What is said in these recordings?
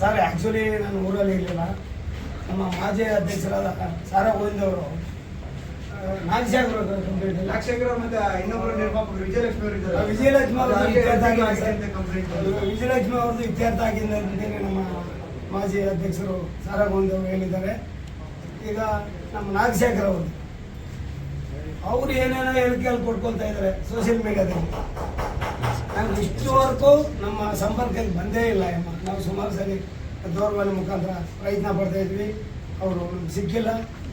Sir actually ನಾನು ಊರಲ್ಲಿ ಇರಲಿಲ್ಲ. ನಮ್ಮ ಮಾಜಿ ಅಧ್ಯಕ್ಷರಾದ ಸಾರಾ ಗೋವಿಂದ್ ಅವರು ನಾಗಶೇಖರ್ ಕಂಪ್ಲೀಟ್ ನಾಗಶೇಖರ ಮತ್ತೆ ಇನ್ನೊಬ್ಬರು ನಿರ್ಮಾಪಕರು ವಿಜಯಲಕ್ಷ್ಮಿ ಅವರು ಇದ್ದಾರೆ. ವಿಜಯಲಕ್ಷ್ಮಿ ಅವರು ವಿಜಯಲಕ್ಷ್ಮಿ ಅವ್ರದ್ದು ಇತ್ಯರ್ಥ ಆಗಿದೆ ಅಂತೇಳಿ ನಮ್ಮ ಮಾಜಿ ಅಧ್ಯಕ್ಷರು ಸಾರಾ ಗೋವಿಂದ್ ಅವರು ಹೇಳಿದ್ದಾರೆ. ಈಗ ನಮ್ಮ ನಾಗಶೇಖರ್ ಅವರು ಅವ್ರು ಏನೇನೋ ಹೇಳಿಕೆಯಲ್ಲಿ ಕೊಟ್ಕೊಳ್ತಾ ಇದ್ದಾರೆ ಸೋಷಿಯಲ್ ಮೀಡಿಯಾದಲ್ಲಿ ನಮ್ಗೆ ಇಷ್ಟುವರೆಗೂ ನಮ್ಮ ಸಂಪರ್ಕಕ್ಕೆ ಬಂದೇ ಇಲ್ಲ ಅಮ್ಮ ನಾವು ಸುಮಾರು ಸರಿ ದೂರವಾಣಿ ಮುಖಾಂತರ ಪ್ರಯತ್ನ ಪಡ್ತಾ ಇದ್ವಿ. ಅವರು ಸಿಕ್ಕಿಲ್ಲ.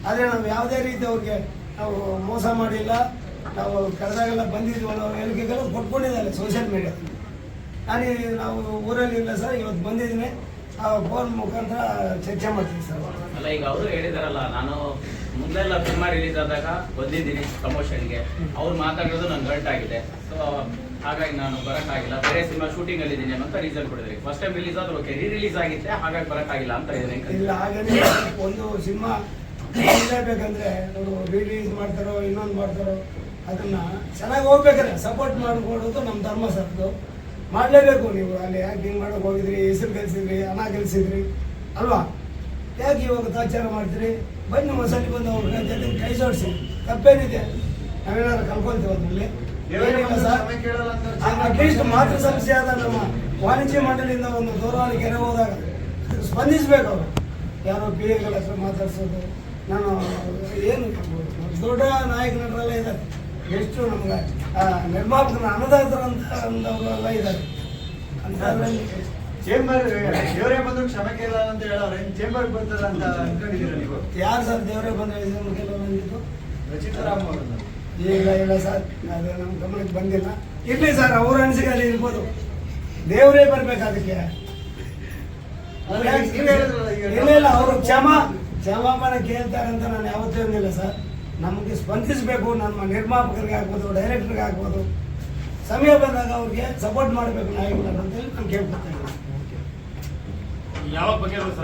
ಆದರೆ ನಾವು ಯಾವುದೇ ರೀತಿ ಅವ್ರಿಗೆ ನಾವು ಮೋಸ ಮಾಡಿಲ್ಲ. ನಾವು ಕರೆದಾಗೆಲ್ಲ ಬಂದಿದ್ವಿ ಅನ್ನೋ ಹೇಳಿಕೆಗಳು ಕೊಟ್ಕೊಂಡಿದ್ದಾರೆ ಸೋಷಿಯಲ್ ಮೀಡಿಯಾದಲ್ಲಿ. ನಾನು ನಾವು ಊರಲ್ಲಿ ಇಲ್ಲ ಸರ್, ಇವತ್ತು ಬಂದಿದ್ದೀನಿ. ಆ ಫೋನ್ ಮುಖಾಂತರ ಚರ್ಚೆ ಮಾಡ್ತೀನಿ ಸರ್. ಅಲ್ಲ, ಈಗ ಅವರು ಹೇಳಿದಾರಲ್ಲ, ನಾನು ಮೊದಲೆಲ್ಲ ಸಿನಿಮಾ ರಿಲೀಸ್ ಆದಾಗ ಬಂದಿದ್ದೀನಿ ಪ್ರಮೋಷನ್ಗೆ ಅವ್ರು ಮಾತಾಡೋದು ನನ್ನ ಗಂಟ್ ಆಗಿದೆ. ಸೊ ಹಾಗಾಗಿ ನಾನು ಬರೋಕ್ಕಾಗಿಲ್ಲ. ಬೇರೆ ಸಿನಿಮಾ ಶೂಟಿಂಗ್ ಅಲ್ಲಿ ಇದ್ದೀನಿ ಅಂತ ರೀಸನ್ ಕೊಡಿದ್ರಿ ಫಸ್ಟ್ ಟೈಮ್ ರಿಲೀಸ್ ಆದ್ರೆ ಓಕೆ ರೀ ರಿಲೀಸ್ ಆಗಿತ್ತೆ ಹಾಗಾಗಿ ಬರೋಕ್ಕಾಗಿಲ್ಲ ಅಂತ ಇದ್ದೀನಿ ಇಲ್ಲ ಹಾಗೇನೆ ಒಂದು ಸಿನಿಮಾ ಅವರು ರಿಲೀಸ್ ಮಾಡ್ತಾರೋ ಇನ್ನೊಂದು ಮಾಡ್ತಾರೋ ಅದನ್ನ ಚೆನ್ನಾಗಿ ಹೋಗ್ಬೇಕಾದ್ರೆ ಸಪೋರ್ಟ್ ಮಾಡ್ಕೊಡೋದು ನಮ್ಮ ಧರ್ಮ ಸರ್ದು ಮಾಡಲೇಬೇಕು ನೀವು ಅಲ್ಲಿ ಆ್ಯಕ್ಟಿಂಗ್ ಮಾಡೋಕೆ ಹೋಗಿದ್ರಿ ಹೆಸರು ಗೆಲ್ಸಿದ್ರಿ ಹಣ ಗೆಲ್ಸಿದ್ರಿ ಅಲ್ವಾ? ಯಾಕೆ ಇವಾಗ ತಾಚಾರ ಮಾಡ್ತೀರಿ? ಬನ್ನಿ ಒಂದ್ಸಲಿ ಬಂದು ಅವ್ರ ಜೊತೆ ಕೈ ಜೋಡಿಸಿ. ತಪ್ಪೇನಿದೆ? ನಾವೇನಾದ್ರು ಕಲ್ಕೊಂತೀವಿ ಅದರಲ್ಲಿ? ಅಂತ ಅಟ್ಲೀಸ್ಟ್ ಮಾತೃ ಸಮಸ್ಯೆ ಆದ ನಮ್ಮ ವಾಣಿಜ್ಯ ಮಂಡಳಿಯಿಂದ ಒಂದು ದೂರವಾಣಿ ಕೆರೆ ಹೋದಾಗ ಸ್ಪಂದಿಸಬೇಕು ಅವರು. ಯಾರೋ ಪಿ ಎಗಳ ಹತ್ರ ಮಾತಾಡ್ಸೋದು. ನಾನು ಏನು ದೊಡ್ಡ ನಾಯಕ ನಟರೆಲ್ಲ ಇದ್ದಾರೆ. ಎಷ್ಟು ನಮ್ಗೆ ನಿರ್ಮಾಪಕನ ಅನ್ನದಾತರ ಅಂತ ಅಂದವರೆಲ್ಲ ಇದ್ದಾರೆ. ಅಂತದ್ರಲ್ಲಿ ಚೇಂಬರ್ ದೇವರೇ ಬಂದು ಕ್ಷಮೆ ಕೇಳಲ್ಲ ಅಂತ ಹೇಳೋರೆ ಚೇಂಬರ್ ಬರ್ತಾರ ಅಂತ ಅನ್ಕೊಂಡಿದ್ದೀರ ನೀವು? ಯಾರು ಸರ್ ದೇವರೇ ಬಂದ್ರೆ ಇದನ್ನು ಕೆಲವು ನಂದಿದ್ದು ರಚಿತಾರಾಮ್ ಅವರು ಇಲ್ಲ ಇಲ್ಲ ಸರ್ ಅದು ನಮ್ಮ ಗಮನಕ್ಕೆ ಬಂದಿಲ್ಲ. ಇರ್ಲಿ ಸರ್ ಅವ್ರ ಅನಿಸಿಕೆ ಅಲ್ಲಿ ಇರ್ಬೋದು. ದೇವರೇ ಬರ್ಬೇಕು ಅದಕ್ಕೆ. ಇಲ್ಲ ಇಲ್ಲ ಅವರು ಕ್ಷಮ ಕ್ಷಮಾಪಣೆ ಕೇಳ್ತಾರೆ ಅಂತ ನಾನು ಯಾವತ್ತೂ ಇಲ್ಲ ಸರ್. ನಮಗೆ ಸ್ಪಂದಿಸಬೇಕು ನಮ್ಮ ನಿರ್ಮಾಪಕರಿಗೆ ಆಗ್ಬೋದು ಡೈರೆಕ್ಟರ್ಗೆ ಆಗ್ಬೋದು. ಸಮಯ ಬಂದಾಗ ಅವ್ರಿಗೆ ಸಪೋರ್ಟ್ ಮಾಡಬೇಕು ನಾಯಕರು ಅಂತೇಳಿ ನಾನು ಕೇಳ್ಕೊತಾ 감사합니다.